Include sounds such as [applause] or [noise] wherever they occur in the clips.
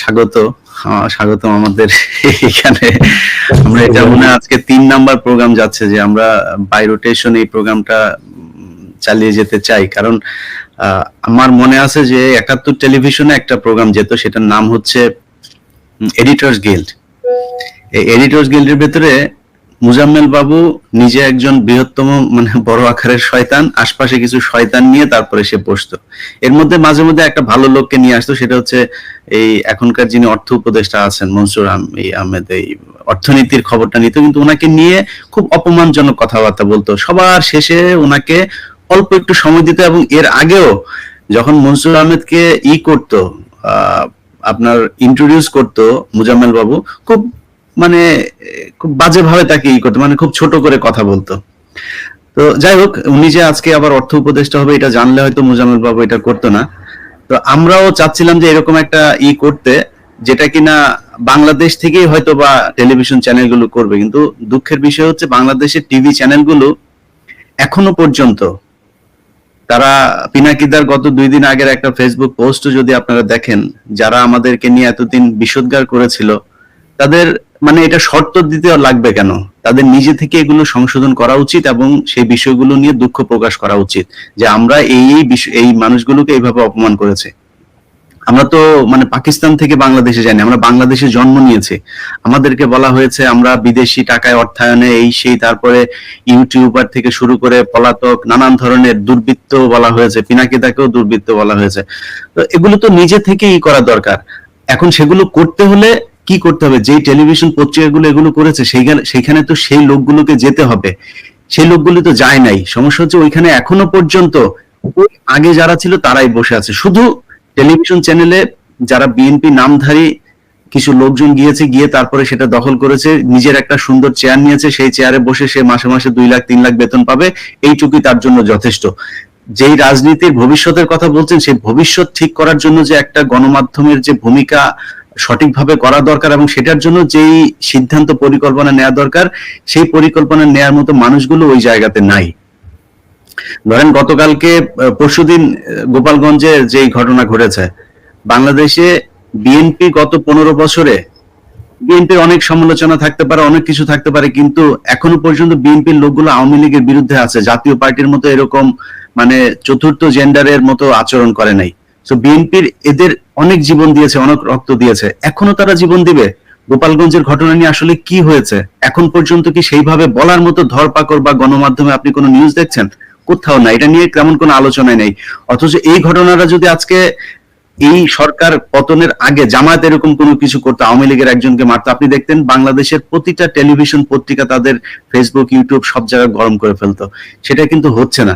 স্বাগত। স্বাগত আমাদের এখানে। আমরা এটা মনে আজকে তিন নাম্বার প্রোগ্রাম যাচ্ছে যে আমরা বাই রোটেশন এই প্রোগ্রামটা চালিয়ে যেতে চাই। কারণ আমার মনে আছে যে একাত্তর টেলিভিশনে একটা প্রোগ্রাম যেত, সেটার নাম হচ্ছে এডিটর্স গিল্ড এই এডিটর্স গিল্ডের ভেতরে মুজাম্মেল বাবু নিজে একজন বৃহত্তম মানে বড় আকারের শয়তান, আশপাশে কিছু শয়তান নিয়ে তারপরে সে বসতো। এর মধ্যে মাঝে মধ্যে একটা ভালো লোককে নিয়ে আসতো, সেটা হচ্ছে এই এখনকার যিনি অর্থ উপদেষ্টা আছেন, মনসুর আহমেদ, এই অর্থনীতির খবরটা নিত, কিন্তু ওনাকে নিয়ে খুব অপমানজনক কথাবার্তা বলতো। সবার শেষে ওনাকে অল্প একটু সময় দিত এবং এর আগেও যখন মনসুর আহমেদকে ই করতো আপনার ইন্ট্রোডিউস করতো মুজাম্মেল বাবু, খুব মানে খুব বাজেভাবে তাকে ই করতো মানে খুব ছোট করে কথা বলতো। তো যাই হোক, উনি যে আজকে আবার অর্থ উপদেষ্টা হবে, এটা জানলে হয়তো মুজাম্মেল বাবু এটা করতো না। তো আমরাও চাচ্ছিলাম যে এরকম একটা ই করতে, যেটা কিনা বাংলাদেশ থেকেই হয়তো বা টেলিভিশন চ্যানেলগুলো করবে। কিন্তু দুঃখের বিষয় হচ্ছে, বাংলাদেশের টিভি চ্যানেলগুলো এখনও পর্যন্ত তারা পিনাকিদার গত দুই দিন আগের একটা ফেসবুক পোস্ট যদি আপনারা দেখেন, যারা আমাদেরকে নিয়ে এতদিন বিষোদ্গার করেছিল, তাদের মানে এটা শর্ত দিতে লাগবে কেন? তাদের নিজে থেকে এগুলো সংশোধন করা উচিত এবং সেই বিষয়গুলো নিয়ে দুঃখ প্রকাশ করা উচিত যে আমরা এই এই এই মানুষগুলোকে এইভাবে অপমান করেছে। আমরা তো মানে পাকিস্তান থেকে বাংলাদেশে যাইনি, আমরা বাংলাদেশে জন্ম নিয়েছি। আমাদেরকে বলা হয়েছে আমরা বিদেশি টাকায় অর্থায়নে এই সেই তারপরে ইউটিউবার থেকে শুরু করে পলাতক, নানান ধরনের দুর্বৃত্ত বলা হয়েছে, পিনাকিদাকেও দুর্বৃত্ত বলা হয়েছে। তো এগুলো তো নিজে থেকেই করা দরকার। এখন সেগুলো করতে হলে কি করতে হবে? যেই টেলিভিশন পত্রিকাগুলো এগুলো করেছে, সেইখানে সেইখানে তো সেই লোকগুলোকে যেতে হবে। সেই লোকগুলো তো যায় নাই। সমস্যা হচ্ছে ওইখানে এখনও পর্যন্ত আগে যারা ছিল তারাই বসে আছে। শুধু টেলিভিশন চ্যানেলে যারা বিএনপি নামধারী কিছু লোকজন গিয়েছে, গিয়ে তারপরে সেটা দখল করেছে, নিজের একটা সুন্দর চেয়ার নিয়েছে, সেই চেয়ারে বসে সে মাসে মাসে দুই লাখ, তিন লাখ বেতন পাবে, এইটুকুই তার জন্য যথেষ্ট। যেই রাজনীতির ভবিষ্যতের কথা বলছেন, সেই ভবিষ্যৎ ঠিক করার জন্য যে একটা গণমাধ্যমের যে ভূমিকা সঠিকভাবে করা দরকার এবং সেটার জন্য যেই সিদ্ধান্ত পরিকল্পনা নেওয়া দরকার, সেই পরিকল্পনা নেওয়ার মতো মানুষগুলো ওই জায়গাতে নাই। ধরেন গতকালকে পরশুদিন গোপালগঞ্জে যে ঘটনা ঘটেছে, বাংলাদেশে বিএনপি গত পনেরো বছরে বিএনপির অনেক সমালোচনা থাকতে পারে, অনেক কিছু থাকতে পারে, কিন্তু এখনও পর্যন্ত বিএনপির লোকগুলো আওয়ামী লীগের বিরুদ্ধে আছে। জাতীয় পার্টির মতো এরকম মানে চতুর্থ জেন্ডারের মতো আচরণ করে নাই। তো বিএনপির এদের অনেক জীবন দিয়েছে, অনেক রক্ত দিয়েছে। এখনও তারা জীবন দিবে? গোপালগঞ্জের ঘটনা নিয়ে আসলে কি হয়েছে? এখন পর্যন্ত কি সেইভাবে বলার মতো ধরপাকড় বা গণমাধ্যমে আপনি কোনো নিউজ দেখছেন? কোথাও না, এটা নিয়ে তেমন কোনো আলোচনায় নেই। অথচ এই ঘটনাটা যদি আজকে এই সরকার পতনের আগে জামায়াত এরকম কোনো কিছু করতো, আওয়ামী লীগের একজনকে মারতো, আপনি দেখতেন বাংলাদেশের প্রতিটা টেলিভিশন পত্রিকা তাদের ফেসবুক ইউটিউব সব জায়গায় গরম করে ফেলতো। সেটা কিন্তু হচ্ছে না।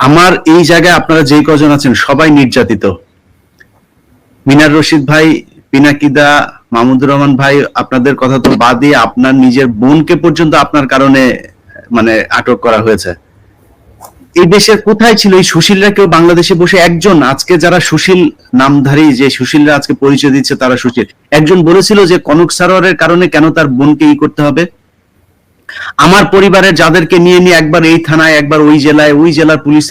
আমার এই জায়গায় আপনারা যেই কজন আছেন, সবাই নির্যাতিত। মিনার রশিদ ভাই, পিনাকিদা, মাহমুদুর রহমান ভাই, আপনাদের কথা তো বাদই আপনার নিজের বোনকে পর্যন্ত আপনার কারণে মানে আটক করা হয়েছে। এই দেশের কোথায় ছিল? এই সুশীলরা কেউ বাংলাদেশে বসে একজন? আজকে যারা সুশীল নামধারী, যে সুশীলরা আজকে পরিচয় দিচ্ছে তারা সুশীল। একজন বলেছিল যে কনক সারোয়ারের কারণে কেন তার বোনকে ই করতে হবে? আমার পরিবারের যাদেরকে নিয়ে নিয়ে একবার এই থানায়, একবার ওই জেলায়, ওই জেলার পুলিশ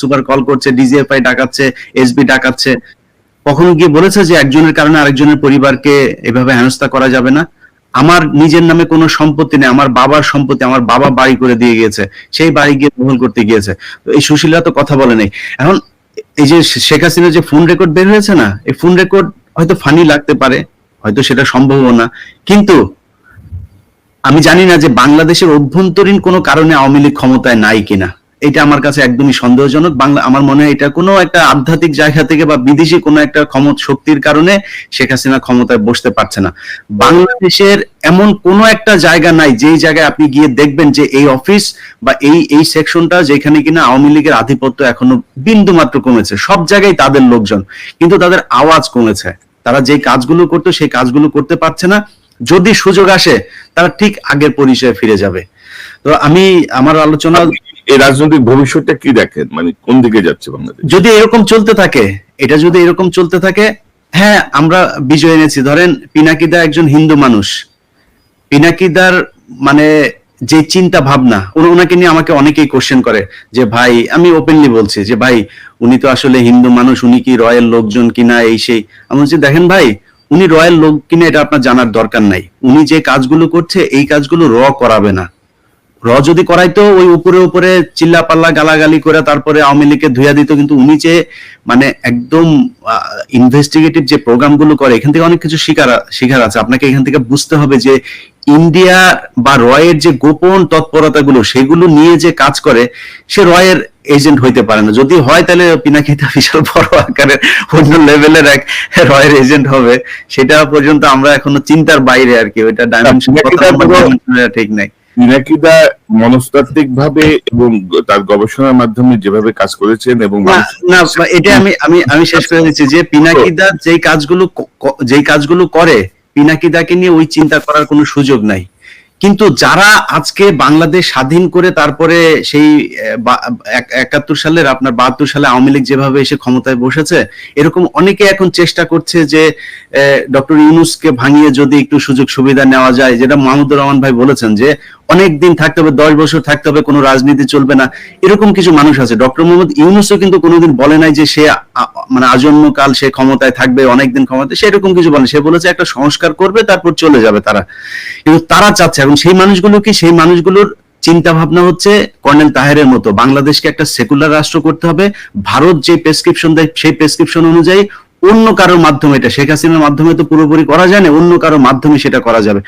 সুপার কল করছে, ডিজিএফআই ডাকাচ্ছে, এসবি ডাকাচ্ছে। কখনো গিয়ে বলেছে যে একজনের কারণে আরেকজনের পরিবারকে এভাবে হেনস্থা করা যাবে না? আমার নিজের নামে কোনো সম্পত্তি নেই, আমার বাবার সম্পত্তি, আমার বাবা বাড়ি করে দিয়ে গিয়েছে, সেই বাড়ি গিয়ে দখল করতে গিয়েছে। এই সুশীলা তো কথা বলে নেই। এখন এই যে শেখ হাসিনার যে ফোন রেকর্ড বের হয়েছে না, এই ফোন রেকর্ড হয়তো ফানি লাগতে পারে, হয়তো সেটা সম্ভবও না, কিন্তু আমি জানি না যে বাংলাদেশের অভ্যন্তরীণ কোনো কারণে আওয়ামী লীগ ক্ষমতায় নাই কিনা। এটা আমার কাছে একদমই সন্দেহজনক। বাংলা আমার মনে হয় এটা কোনো একটা আধ্যাত্মিক জায়গা থেকে বা বিদেশি কোনো একটা ক্ষমতা শক্তির কারণে শেখ হাসিনা ক্ষমতায় বসতে পারছে না। বাংলাদেশের এমন কোনো একটা জায়গা নাই, যেই জায়গায় আপনি গিয়ে দেখবেন যে এই অফিস বা এই এই সেকশনটা যেখানে কিনা আওয়ামী লীগের আধিপত্য এখনও বিন্দু মাত্র কমেছে। সব জায়গায় তাদের লোকজন, কিন্তু তাদের আওয়াজ কমেছে। তারা যে কাজগুলো করতো, সেই কাজগুলো করতে পারছে না। যদি সুযোগ আসে তারা ঠিক আগের পরিচয়ে ফিরে যাবে। তো আমি আমার আলোচনা এই রাজনৈতিক ভবিষ্যৎটা কি দেখেন? মানে কোন দিকে যাচ্ছে বাংলাদেশ? যদি এরকম চলতে থাকে এটা যদি এরকম চলতে থাকে হ্যাঁ আমরা বিজয় এনেছি। ধরেন পিনাকিদা একজন হিন্দু মানুষ। পিনাকিদার মানে যে চিন্তা ভাবনা ওনাকে নিয়ে আমাকে অনেকেই কোশ্চেন করে যে ভাই আমি ওপেনলি বলছি যে ভাই উনি তো আসলে হিন্দু মানুষ উনি কি রয়্যাল লোকজন কিনা এই সেই? আমি বলছি দেখেন ভাই উনি রয়্যাল লোক কিনা এটা আপনার জানার দরকার নাই। উনি যে কাজগুলো করছে, এই কাজগুলো র করাবে না। র যদি করাইতো ওই উপরে উপরে চিল্লা পাল্লা গালাগালি করে তারপরে আওয়ামী লীগকে ধুইয়া দিত কিন্তু উনি যে মানে একদম ইনভেস্টিগেটিভ যে প্রোগ্রামগুলো করে এখান থেকে অনেক কিছু শিকার শিকার আছে। আপনাকে এখান থেকে বুঝতে হবে যে ইন্ডিয়া বা রয়ের যে গোপন তৎপরতাগুলো সেগুলো নিয়ে যে কাজ করে সে রয়ের এজেন্ট হইতে পারে না। যদি হয় তাহলে পিনাকিতা বিশাল বড় আকারের অন্য লেভেলের এক রয়ের এজেন্ট হবে। সেটা পর্যন্ত আমরা এখনও চিন্তার বাইরে আর কি ওইটা ডাইমেনশন ঠিক নাই। পিনাকিদা মনস্তাত্ত্বিক ভাবে এবং তার গবেষণার মাধ্যমে যেভাবে কাজ করেছেন এবং না এটা আমি আমি আমি শেষ করে দিচ্ছি যে পিনাকিদা যেই কাজগুলো যেই কাজগুলো করে পিনাকিদাকে নিয়ে ওই চিন্তা করার কোনো সুযোগ নাই। কিন্তু যারা আজকে বাংলাদেশ স্বাধীন করে তারপরে সেই একাত্তর সালের আপনার বাহাত্তর সালে আওয়ামী লীগ যেভাবে এসে ক্ষমতায় বসেছে, এরকম অনেকে এখন চেষ্টা করছে যে ডক্টর ইউনুসকে ভাঙিয়ে যদি একটু সুযোগ সুবিধা নেওয়া যায়, যেটা মাহমুদুর রহমান ভাই বলেছেন যে, অনেক দিন থাকতে হবে, দশ বছর থাকতে হবে, কোনো রাজনীতি চলবে না। এরকম কিছু মানুষ আছে। ডক্টর মোহাম্মদ ইউনুসও কিন্তু কোনোদিন বলে নাই যে সে মানে আজন্মকাল সে ক্ষমতায় থাকবে অনেকদিন ক্ষমতায় সেরকম কিছু বলে সে বলেছে একটা সংস্কার করবে, তারপর চলে যাবে তারা। কিন্তু তারা চাচ্ছে এখন সেই মানুষগুলো কি? সেই মানুষগুলোর চিন্তা ভাবনা হচ্ছে কর্নেল তাহেরের মতো। বাংলাদেশকে একটা সেকুলার রাষ্ট্র করতে হবে। ভারত যে প্রেসক্রিপশন দেয়, সেই প্রেসক্রিপশন অনুযায়ী অন্য কারোর মাধ্যমে এটা শেখ হাসিনার মাধ্যমে তো পুরোপুরি করা যায় না, অন্য কারোর মাধ্যমে সেটা করা যাবে,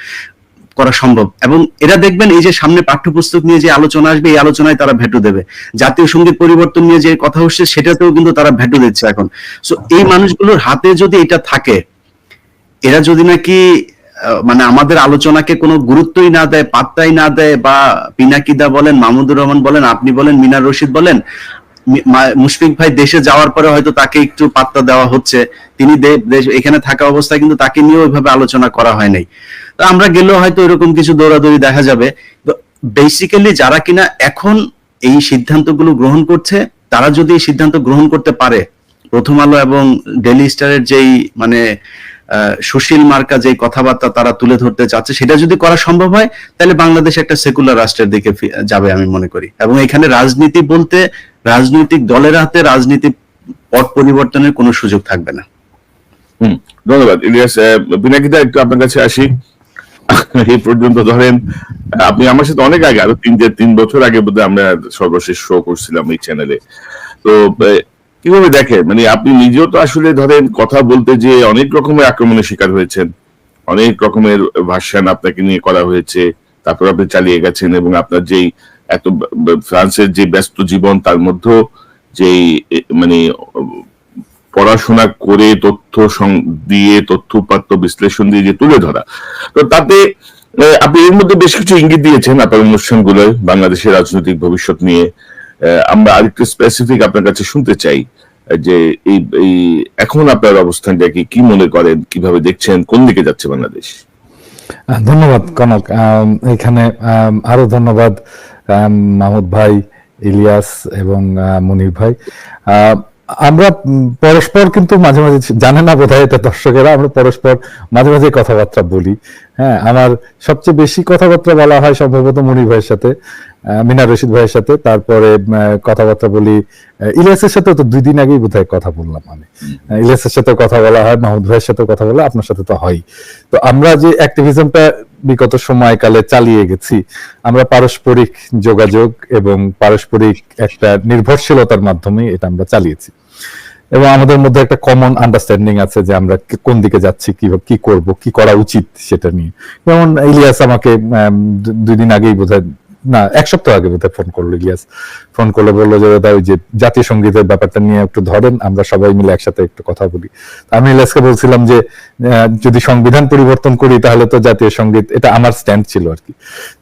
করা সম্ভব। এবং এরা দেখবেন এই যে সামনে পাঠ্যপুস্তক নিয়ে যে আলোচনা আসবে, এই আলোচনায় তারা ভেটু দেবে। জাতীয় সংগীত পরিবর্তন নিয়ে যে কথা হচ্ছে, সেটাতেও কিন্তু তারা ভেটু দিচ্ছে এখন। সো এই মানুষগুলোর হাতে যদি এটা থাকে, এরা যদি নাকি মানে আমাদের আলোচনাকে কোনো গুরুত্বই না দেয়, পাত্তাই না দেয়, বা পিনাকিদা বলেন, মাহমুদুর রহমান বলেন, আপনি বলেন, মিনার রশিদ বলেন মুশফিক ভাই দেশে যাওয়ার পরে হয়তো তাকে একটু পাত্তা দেওয়া হচ্ছে। তিনি এখানে থাকা অবস্থায় কিন্তু তাকে নিয়ে ওইভাবে আলোচনা করা হয় নাই। তো আমরা গেলেও হয়তো এরকম কিছু দৌড়াদৌড়ি দেখা যাবে। বেসিক্যালি যারা কিনা এখন এই সিদ্ধান্তগুলো গ্রহণ করছে, তারা যদি এই সিদ্ধান্ত গ্রহণ করতে পারে, প্রথম আলো এবং ডেলি স্টারের যেই মানে সুশীল মার্কা যে কথাবার্তা তারা তুলে ধরতে চাচ্ছে সেটা যদি করা সম্ভব হয় তাহলে বাংলাদেশ একটা সেকুলার রাষ্ট্রের দিকে যাবে আমি মনে করি। এবং এখানে রাজনীতি বলতে রাজনৈতিক দলের হাতে রাজনীতি পট পরিবর্তনের কোনো সুযোগ থাকবে না। হুম, ধন্যবাদ। ইলিয়াস বিনাকিদা একটু আপনার কাছে আসি। [laughs] এই পর্যন্ত ধরেন আপনি আমার সাথে অনেক আগে আরও তিন তিন বছর আগে বোধহয় আমরা সর্বশেষ শো করছিলাম এই চ্যানেলে তো কীভাবে দেখেন? মানে আপনি নিজেও তো আসলে ধরেন কথা বলতে যে অনেক রকমের আক্রমণের শিকার হয়েছেন। অনেক রকমের ভার্সান আপনাকে নিয়ে করা হয়েছে। তারপর আপনি চালিয়ে গেছেন এবং আপনার যেই এত ফ্রান্সের যে ব্যস্ত জীবন, তার মধ্যেও যেই মানে পড়াশোনা করে তথ্য দিয়ে তথ্য উপাত্ত বিশ্লেষণ দিয়ে যে তুলে ধরা। তো তাতে আপনি এর মধ্যে বেশ কিছু ইঙ্গিত দিয়েছেন আপনার অনুষ্ঠানগুলোয়, বাংলাদেশের রাজনৈতিক ভবিষ্যৎ নিয়ে। আমরা আরেকটু স্পেসিফিক আপনার কাছে শুনতে চাই, যে এই এখন আপনার অবস্থানটা কি মনে করেন, কীভাবে দেখছেন, কোন দিকে যাচ্ছে বাংলাদেশ? ধন্যবাদ, কনক। এখানে আরও ধন্যবাদ মাহমুদ ভাই, ইলিয়াস এবং মনির ভাই। আমরা পরস্পর কিন্তু মাঝে মাঝে জানে না বোধহয় এটা দর্শকেরা আমরা পরস্পর মাঝে মাঝে কথাবার্তা বলি। হ্যাঁ আমার সবচেয়ে বেশি কথাবার্তা বলা হয় সম্ভবত মনির ভাইয়ের সাথে মিনার রশিদ ভাইয়ের সাথে। তারপরে কথাবার্তা বলি ইলিয়াসের সাথে তো দুই দিন আগেই বোধহয় কথা বললাম আমি। ইলিয়াসের সাথে কথা বলা হয় মাহমুদ ভাইয়ের সাথে কথা বলা আপনার সাথে তো হয়। তো আমরা যে অ্যাক্টিভিজমটা বিগত সময়কালে চালিয়ে গেছি। আমরা পারস্পরিক যোগাযোগ এবং পারস্পরিক একটা নির্ভরশীলতার মাধ্যমে এটা আমরা চালিয়েছি। এবং আমাদের মধ্যে একটা কমন আন্ডারস্ট্যান্ডিং আছে যে আমরা কোন দিকে যাচ্ছি কি কি করব, কি করা উচিত সেটা নিয়ে। যেমন ইলিয়াস আমাকে দুই দিন আগেই বোধহয় না, এক সপ্তাহ আগে বোধহয় ফোন করল ইলিয়াস। ফোন করলে, বলল যে, দাদা, ওই যে জাতীয় সঙ্গীতের ব্যাপারটা নিয়ে একটু ধরেন, আমরা সবাই মিলে একসাথে একটু কথা বলি। আমি ইলিয়াসকে বলছিলাম যে যদি সংবিধান পরিবর্তন করি, তাহলে তো জাতীয় সংগীত, এটা আমার স্ট্যান্ড ছিল আর কি।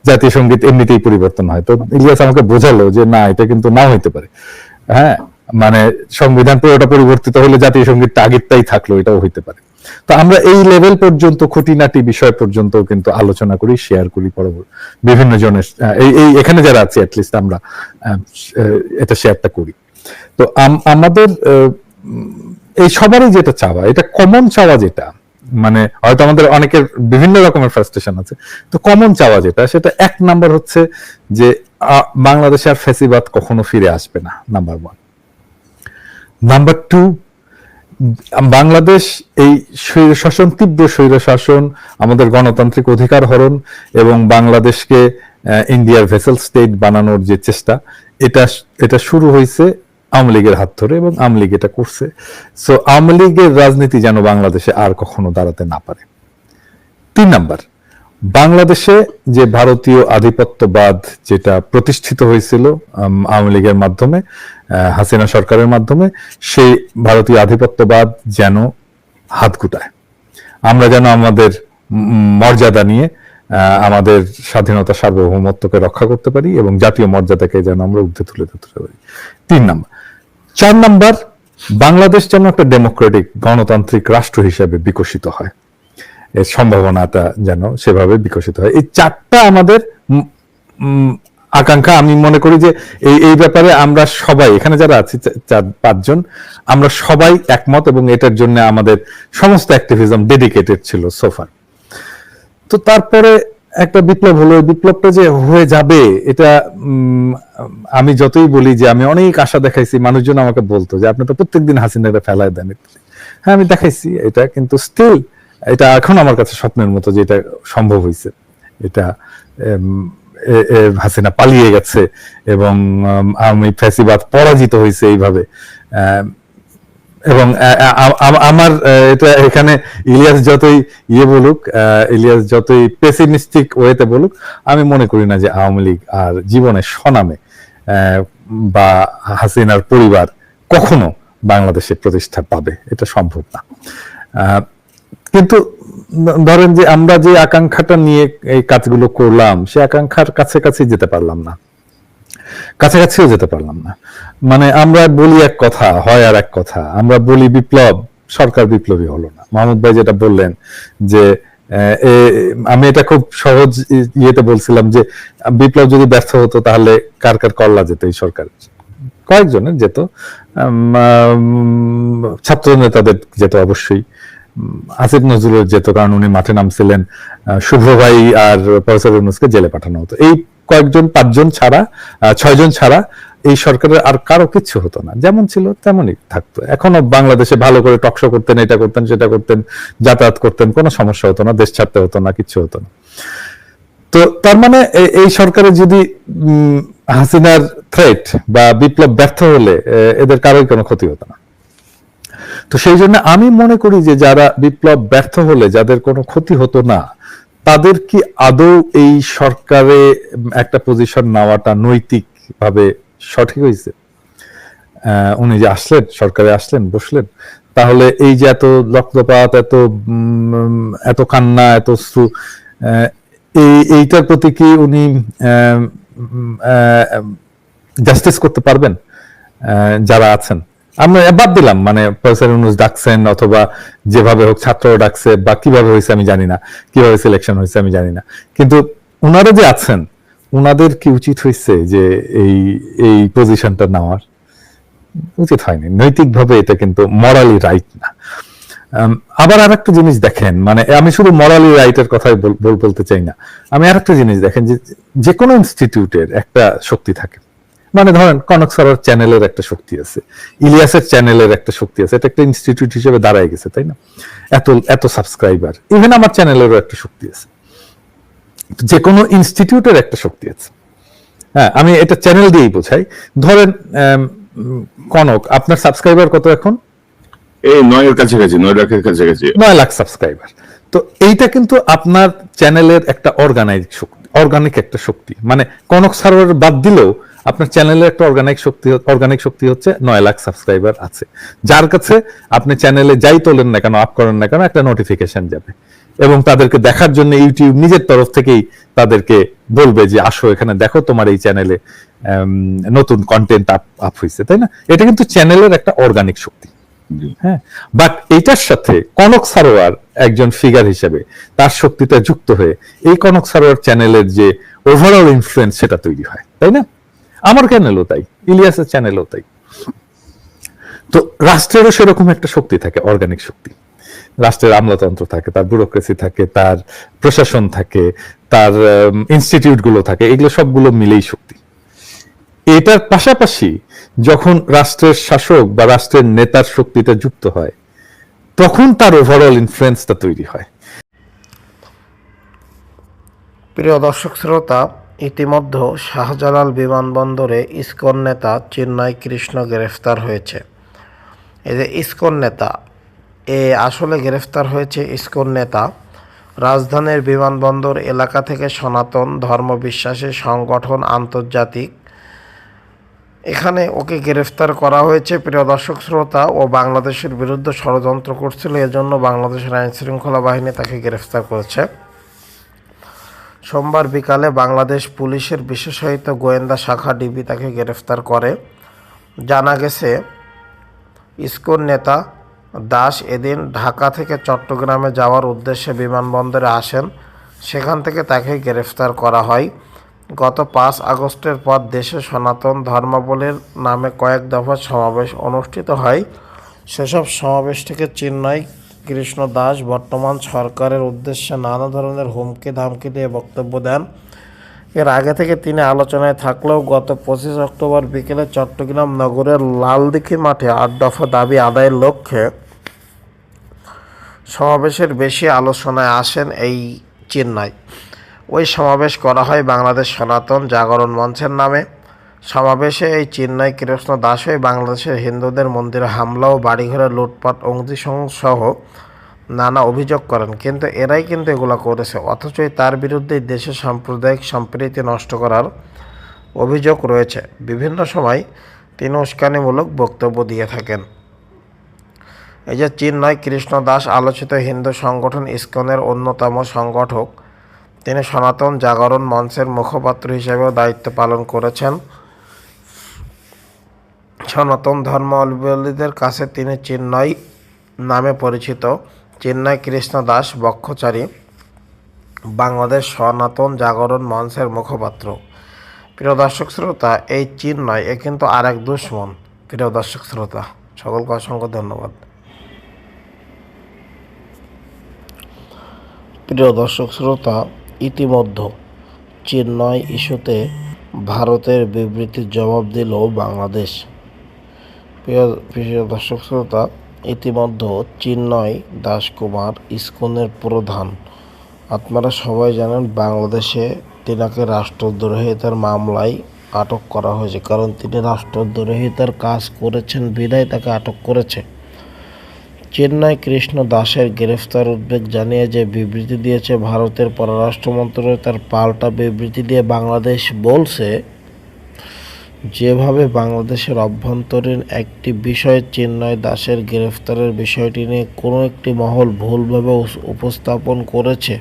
জাতীয় সংগীত এমনিতেই পরিবর্তন হয়। তো ইলিয়াস আমাকে বোঝালো যে, না, এটা কিন্তু নাও হইতে পারে। হ্যাঁ মানে সংবিধান পুরোটা পরিবর্তিত হলে জাতীয় সঙ্গীতটা আগেরটাই থাকল, এটাও হইতে পারে। তো আমরা এই লেভেল পর্যন্ত, খুঁটিনাটি বিষয় পর্যন্ত কিন্তু আলোচনা করি শেয়ার করি পরবর্তী বিভিন্ন জনের এই এখানে যারা আছে অ্যাটলিস্ট আমরা এটা শেয়ারটা করি। তো আমাদের এই সবারই যেটা চাওয়া, এটা কমন চাওয়া যেটা মানে হয়তো আমাদের অনেকের বিভিন্ন রকমের ফ্রাস্ট্রেশন আছে, তো কমন চাওয়া যেটা, সেটা এক নাম্বার হচ্ছে যে বাংলাদেশে আর ফেসিবাদ কখনো ফিরে আসবে না number one number two Bangladesh এই শাসন তীব্র স্বৈর শাসন আমাদের গণতান্ত্রিক অধিকার হরণ এবং বাংলাদেশকে ইন্ডিয়ার ভেসেল স্টেট বানানোর যে চেষ্টা, এটা এটা শুরু হয়েছে আওয়ামী লীগের হাত ধরে এবং আওয়ামী লীগ এটা করছে। সো আওয়ামী লীগের রাজনীতি যেন বাংলাদেশে আর কখনো দাঁড়াতে না পারে। তিন নাম্বার বাংলাদেশে যে ভারতীয় আধিপত্যবাদ যেটা প্রতিষ্ঠিত হয়েছিল আওয়ামী লীগের মাধ্যমে হাসিনা সরকারের মাধ্যমে, সেই ভারতীয় আধিপত্যবাদ যেন হাত গুটায়। আমরা যেন আমাদের মর্যাদা নিয়ে আমাদের স্বাধীনতা সার্বভৌমত্বকে রক্ষা করতে পারি এবং জাতীয় মর্যাদাকে যেন আমরা ঊর্ধ্বে তুলে ধরতে পারি। তিন নাম্বার। চার নাম্বার, বাংলাদেশ যেন একটা ডেমোক্রেটিক গণতান্ত্রিক রাষ্ট্র হিসেবে বিকশিত হয়। এর সম্ভাবনাটা যেন সেভাবে বিকশিত হয়। এই চারটা আমাদের আকাঙ্ক্ষা। আমি মনে করি যে এই এই ব্যাপারে আমরা সবাই, এখানে যারা আছি চার, পাঁচজন, আমরা সবাই একমত এবং এটার জন্য আমাদের সমস্ত অ্যাক্টিভিজম ডেডিকেটেড ছিল সোফার তো তারপরে একটা বিপ্লব হলো। বিপ্লবটা যে হয়ে যাবে, এটা আমি যতই বলি যে আমি অনেক আশা দেখাইছি, মানুষজন আমাকে বলতো যে আপনি তো প্রত্যেকদিন হাসিনাটা ফেলায় দেন। হ্যাঁ আমি দেখাইছি এটা, কিন্তু স্টিল এটা এখন আমার কাছে স্বপ্নের মতো যে এটা সম্ভব হয়েছে। এটা হাসিনা পালিয়ে গেছে এবং আমি ফ্যাসিবাদ পরাজিত হয়েছে এইভাবে। এবং আমার এটা এখানে ইলিয়াস যতই ইয়ে বলুক ইলিয়াস যতই পেসিমিস্টিক ওয়েতে বলুক, আমি মনে করি না যে আওয়ামী লীগ আর জীবনে স্বনামে বা হাসিনার পরিবার কখনো বাংলাদেশে প্রতিষ্ঠা পাবে। এটা সম্ভব না। কিন্তু ধরেন যে আমরা যে আকাঙ্ক্ষাটা নিয়ে এই কাজগুলো করলাম সে আকাঙ্ক্ষার কাছে কাছে যেতে পারলাম না। কাছাকাছিও যেতে পারলাম না। মানে আমরা বলি এক কথা হয় আর এক কথা আমরা বলি বিপ্লব সরকার বিপ্লবী হলো না। মাহমুদ ভাই যেটা বললেন যে আহ, আমি এটা খুব সহজ ইয়েতে বলছিলাম যে বিপ্লব যদি ব্যর্থ হতো তাহলে কার কার কল্লা যেত এই সরকার? কয়েকজনের যেত। ছাত্র নেতাদের যেত অবশ্যই। উম, আসিফ নজরুলের যেত কারণ উনি মাঠে নামছিলেন শুভ্র ভাই আর প্রফেসর ইউনুসকে জেলে পাঠানো হতো। এই কয়েকজন, পাঁচজন ছাড়া ছয়জন ছাড়া এই সরকারের আর কারও কিচ্ছু হতো না। যেমন ছিল, তেমনই থাকতো। এখনও বাংলাদেশে ভালো করে টকশো করতেন, এটা করতেন, সেটা করতেন, যাতায়াত করতেন, কোনো সমস্যা হতো না, দেশ ছাড়তে হতো না কিচ্ছু হতো না। তো তার মানে এই সরকারের যদি হাসিনার থ্রেট বা বিপ্লব ব্যর্থ হলে এদের কারোই কোনো ক্ষতি হতো না। তো সেই জন্য আমি মনে করি যে যারা বিপ্লব ব্যর্থ হলে, যাদের কোনো ক্ষতি হতো না, তাদের কি আদৌ এই সরকারে একটা পজিশন নেওয়াটা নৈতিকভাবে সঠিক হয়েছে? উনি যে আসলেন, সরকারে আসলেন, বসলেন, তাহলে এই যে এত রক্তপাত, এত এত কান্না, এত অশ্রু এই, এইটার প্রতি কি উনি জাস্টিস করতে পারবেন? যারা আছেন? আমরা বাদ দিলাম মানে প্রফেসর ইউনুস ডাকছেন অথবা যেভাবে হোক ছাত্র ডাকছে বা কীভাবে হয়েছে আমি জানি না, কীভাবে সিলেকশন হয়েছে আমি জানি না। কিন্তু ওনারা যে আছেন ওনাদের কি উচিত হয়েছে যে এই এই পজিশনটা নেওয়ার? উচিত হয়নি। নৈতিকভাবে এটা কিন্তু মরালি রাইট না। আবার আর একটা জিনিস দেখেন মানে আমি শুধু মরালি রাইটের কথাই বল- বল- বলতে চাই না। আমি আর একটা জিনিস দেখেন যে যে কোনো ইনস্টিটিউটের একটা শক্তি থাকে। মানে ধরেন কনক সরার চ্যানেলের একটা শক্তি আছে ইলিয়াসের চ্যানেলের একটা শক্তি আছে এটা একটা ইনস্টিটিউট হিসেবে দাঁড়ায় গেছে তাই না? এত এত সাবস্ক্রাইবার ইভেন আমার চ্যানেলেরও একটা শক্তি আছে। যে কোনো ইনস্টিটিউটের একটা শক্তি আছে। হ্যাঁ আমি এটা চ্যানেল দিয়েই বোঝাই। ধরেন কনক আপনার সাবস্ক্রাইবার কত এখন? এই নয়ের কাছাকাছি নয় লাখের কাছাকাছি। নয় লাখ সাবস্ক্রাইবার তো এইটা কিন্তু আপনার চ্যানেলের একটা অর্গানাইজ শক্তি অর্গানিক একটা শক্তি। মানে কনক সার্ভার বাদ দিলেও আপনার চ্যানেলের একটা অর্গানিক শক্তি অর্গানিক শক্তি হচ্ছে নয় লাখ সাবস্ক্রাইবার আছে। যার কাছে আপনি চ্যানেলে যাই তোলেন না কেন আপ করেন না কেন একটা নোটিফিকেশন যাবে। এবং তাদেরকে দেখার জন্য ইউটিউব নিজের তরফ থেকেই তাদেরকে বলবে যে আসো এখানে দেখো তোমার এই চ্যানেলে নতুন কন্টেন্ট আপ আপ হয়েছে তাই না? এটা কিন্তু চ্যানেলের একটা অর্গানিক শক্তি। হ্যাঁ? বাট এটার সাথে কনক সারোয়ার একজন ফিগার হিসেবে তার শক্তিটা যুক্ত হয়ে এই কনক সারোয়ার চ্যানেলের যে ওভারঅল ইনফ্লুয়েন্স সেটা তৈরি হয়। তাই না? আমার চ্যানেলও তাই, ইলিয়াসের চ্যানেলও তাই। তো রাষ্ট্রেরও সেরকম একটা শক্তি থাকে অর্গানিক শক্তি। রাষ্ট্রের আমলাতন্ত্র থাকে, তার ব্যুরোক্রেসি থাকে, তার প্রশাসন থাকে, তার ইনস্টিটিউটগুলো থাকে, এগুলো সবগুলো মিলেই শক্তি। এটার পাশাপাশি যখন রাষ্ট্রের শাসক বা রাষ্ট্রের নেতার শক্তিটা যুক্ত হয়, তখন তার ওভারঅল ইনফ্লুয়েন্সটা তৈরি হয়। প্রিয় দর্শক, শ্রোতা ইতিমধ্যে শাহজালাল বিমানবন্দরে ইসকন নেতা চিন্ময় কৃষ্ণ গ্রেফতার হয়েছে। এই যে ইসকন নেতা, এ আসলে গ্রেফতার হয়েছে ইসকন নেতা। রাজধানীর বিমানবন্দর এলাকা থেকে সনাতন ধর্মবিশ্বাসী সংগঠন আন্তর্জাতিক। এখানে ওকে গ্রেফতার করা হয়েছে। প্রিয় দর্শক, শ্রোতা ও বাংলাদেশের বিরুদ্ধে ষড়যন্ত্র করছিল, এজন্য বাংলাদেশের আইন শৃঙ্খলা বাহিনী তাকে গ্রেফতার করেছে। সোমবার বিকালে বাংলাদেশ পুলিশের বিশেষায়িত গোয়েন্দা শাখা ডিবি তাকে গ্রেফতার করে। জানা গেছে ইসকন নেতা দাস এদিন ঢাকা থেকে চট্টগ্রামে যাওয়ার উদ্দেশ্যে বিমানবন্দরে আসেন। সেখান থেকে তাকে গ্রেফতার করা হয়। গত পাঁচ আগস্টের পর দেশে সনাতন ধর্মাবলীর নামে কয়েক দফা সমাবেশ অনুষ্ঠিত হয়। সেসব সমাবেশ থেকে চিন্ময় কৃষ্ণ দাস বর্তমান সরকারের উদ্দেশ্যে নানা ধরনের হুমকি ধামকি দিয়ে বক্তব্য দেন। এর আগে থেকে তিনি আলোচনায় থাকলেও গত পঁচিশ অক্টোবর বিকেলে চট্টগ্রাম নগরের লালদিঘি মাঠে আট দফা দাবি আদায়ের লক্ষ্যে সমাবেশের বেশি আলোচনায় আসেন এই চেন্নাই। ওই সমাবেশ করা হয় বাংলাদেশ সনাতন জাগরণ মঞ্চের নামে। সমাবেশে এই চেন্নাই কৃষ্ণ দাস হয়ে বাংলাদেশের হিন্দুদের মন্দিরে হামলা ও বাড়িঘরে লুটপাট অগ্নিসং সহ নানা অভিযোগ করেন। কিন্তু এরাই কিন্তু এগুলো করেছে। অথচ তার বিরুদ্ধে দেশের সাম্প্রদায়িক সম্প্রীতি নষ্ট করার অভিযোগ রয়েছে। বিভিন্ন সময় তিনি উস্কানিমূলক বক্তব্য দিয়ে থাকেন। এই যে চিন্ময় কৃষ্ণ দাস আলোচিত হিন্দু সংগঠন ইসকনের অন্যতম সংগঠক, তিনি সনাতন জাগরণ মঞ্চের মুখপাত্র হিসেবেও দায়িত্ব পালন করেছেন। সনাতন ধর্মাবলম্বীদের কাছে তিনি চিন্ময় নামে পরিচিত। চিন্ময় কৃষ্ণ দাস বক্ষচারী, বাংলাদেশ সনাতন জাগরণ মঞ্চের মুখপাত্র। প্রিয় দর্শক শ্রোতা, এই চিন্ময় এ কিন্তু আরেক দুশ্মন। প্রিয় দর্শক শ্রোতা, সকলকে অসংখ্য ধন্যবাদ। প্রিয় দর্শক শ্রোতা, ইতিমধ্যে চিন্ময় ইস্যুতে ভারতের বিবৃতির জবাব দিল বাংলাদেশ। প্রিয় দর্শক শ্রোতা, ইতিমধ্যে চিন্ময় দাসকুমার ইসকনের প্রধান। আপনারা সবাই জানেন বাংলাদেশে তিনাকে রাষ্ট্রদ্রোহিতার মামলায় আটক করা হয়েছে, কারণ তিনি রাষ্ট্রদ্রোহিতার কাজ করেছেন, বিদায় তাকে আটক করেছে। চেন্নাই কৃষ্ণ দাসের গ্রেফতার উদ্বেগ জানিয়ে যে বিবৃতি দিয়েছে ভারতের পররাষ্ট্র মন্ত্রণালয় তার পাল্টা বিবৃতি দিয়ে বাংলাদেশ বলছে যেভাবে বাংলাদেশের অভ্যন্তরীণ একটি বিষয় চেন্নাই দাসের গ্রেফতারের বিষয়টি নিয়ে কোনো একটি মহল ভুলভাবে উপস্থাপন করেছে,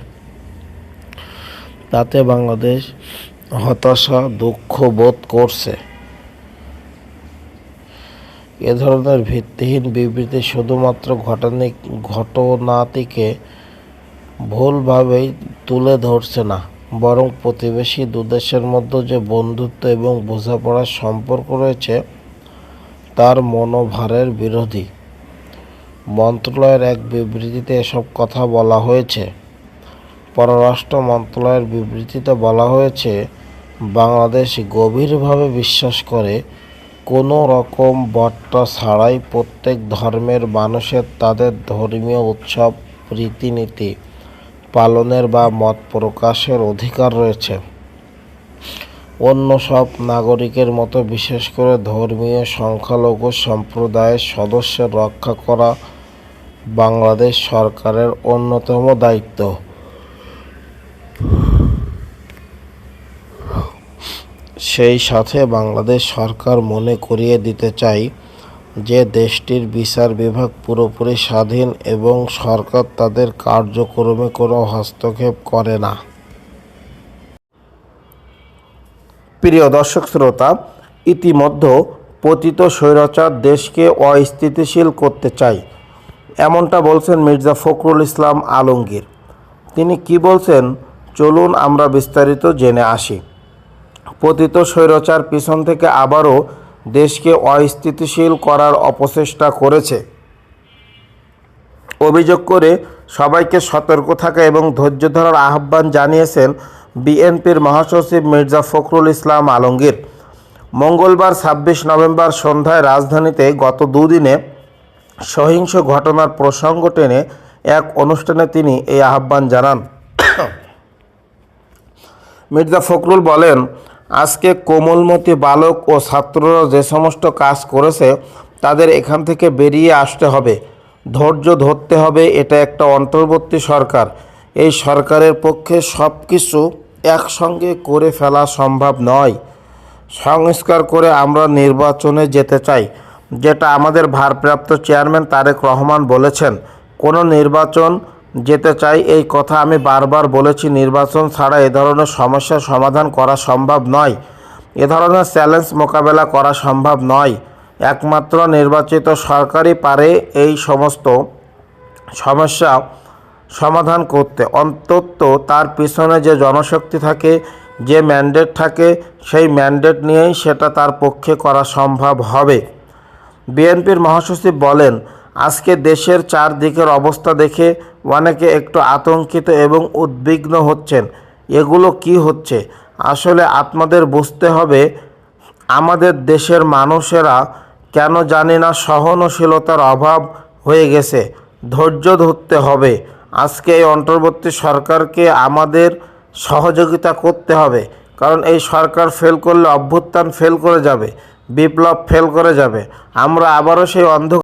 তাতে বাংলাদেশ হতাশা, দুঃখ বোধ করছে। এ ধরনের ভিত্তিহীন বিবৃতি শুধুমাত্র ঘটনা ঘটনাটিকে ভুলভাবেই তুলে ধরছে না। বরং প্রতিবেশী দুদেশের মধ্যে যে বন্ধুত্ব এবং বোঝাপড়ার সম্পর্ক রয়েছে, তার মনোভারের বিরোধী। মন্ত্রণালয়ের এক বিবৃতিতে এসব কথা বলা হয়েছে। পররাষ্ট্র মন্ত্রণালয়ের বিবৃতিতে বলা হয়েছে, বাংলাদেশ গভীরভাবে বিশ্বাস করে, কোনো রকম বট্টা ছাড়াই প্রত্যেক ধর্মের মানুষের তাদের ধর্মীয় উৎসব, রীতিনীতি পালনের বা মত প্রকাশের অধিকার রয়েছে। অন্য সব নাগরিকের মতো বিশেষ করে ধর্মীয় সংখ্যালঘু সম্প্রদায়ের সদস্যের রক্ষা করা বাংলাদেশ সরকারের অন্যতম দায়িত্ব। সেই সাথে বাংলাদেশ সরকার মনে করিয়ে দিতে চাই যে দেশটির বিচার বিভাগ পুরোপুরি স্বাধীন এবং সরকার তাদের কার্যক্রমে কোনো হস্তক্ষেপ করে না। প্রিয় দর্শক শ্রোতা, ইতিমধ্যে পতিত স্বৈরাচার দেশকে অস্থিতিশীল করতে চাই, এমনটা বলছেন মির্জা ফখরুল ইসলাম আলমগীর। তিনি কি বলছেন? চলুন আমরা বিস্তারিত জেনে আসি। পতিত স্বৈরাচার পিছন থেকে আবারও দেশকে অস্থিতিশীল করার অপচেষ্টা করেছে। অভিযোগ করে সবাইকে সতর্ক থাকা এবং ধৈর্য ধরার আহ্বান জানিয়েছেন বিএনপির মহাসচিব মির্জা ফখরুল ইসলাম আলমগীর। মঙ্গলবার ছাব্বিশ নভেম্বর সন্ধ্যায় রাজধানীতে গত দুদিনে সহিংস ঘটনার প্রসঙ্গ টেনে এক অনুষ্ঠানে তিনি এই আহ্বান জানান। মির্জা ফখরুল বলেন আজকে কোমলমতি বালক ও ছাত্ররা যে সমস্ত কাজ করেছে, তাদের এখান থেকে বেরিয়ে আসতে হবে। ধৈর্য ধরতে হবে, এটা একটা অন্তর্বর্তী সরকার। এই সরকারের পক্ষে সব কিছু একসঙ্গে করে ফেলা সম্ভব নয়। সংস্কার করে আমরা নির্বাচনে যেতে চাই, যেটা আমাদের ভারপ্রাপ্ত চেয়ারম্যান তারেক রহমান বলেছেন। কোনো নির্বাচন যেতে চাই, এই কথা আমি বারবার বলেছি, নির্বাচন ছাড়া এ ধরনের সমস্যার সমাধান করা সম্ভব নয়। এ ধরনের চ্যালেঞ্জ মোকাবেলা করা সম্ভব নয়। একমাত্র নির্বাচিত সরকারই পারে এই সমস্ত সমস্যা সমাধান করতে। অন্তত তার পিছনে যে জনশক্তি থাকে, যে ম্যান্ডেট থাকে, সেই ম্যান্ডেট নিয়েই সেটা তার পক্ষে করা সম্ভব হবে। বিএনপির মহাসচিব বলেন, আজকে দেশের চারদিকের অবস্থা দেখে অনেকে একটু আতঙ্কিত এবং উদ্বিগ্ন হচ্ছেন। এগুলো কি হচ্ছে? আসলে আপনাদের বুঝতে হবে, আমাদের দেশের মানুষেরা কেন জানি না সহনশীলতার অভাব হয়ে গেছে। ধৈর্য ধরতে হবে। আজকে এই অন্তর্বর্তী সরকারকে আমাদের সহযোগিতা করতে হবে। কারণ এই সরকার ফেল করলে অভ্যুত্থান ফেল করে যাবে, বিপ্লব ফেল করে যাবে। আমরা আবারও সেই অন্ধ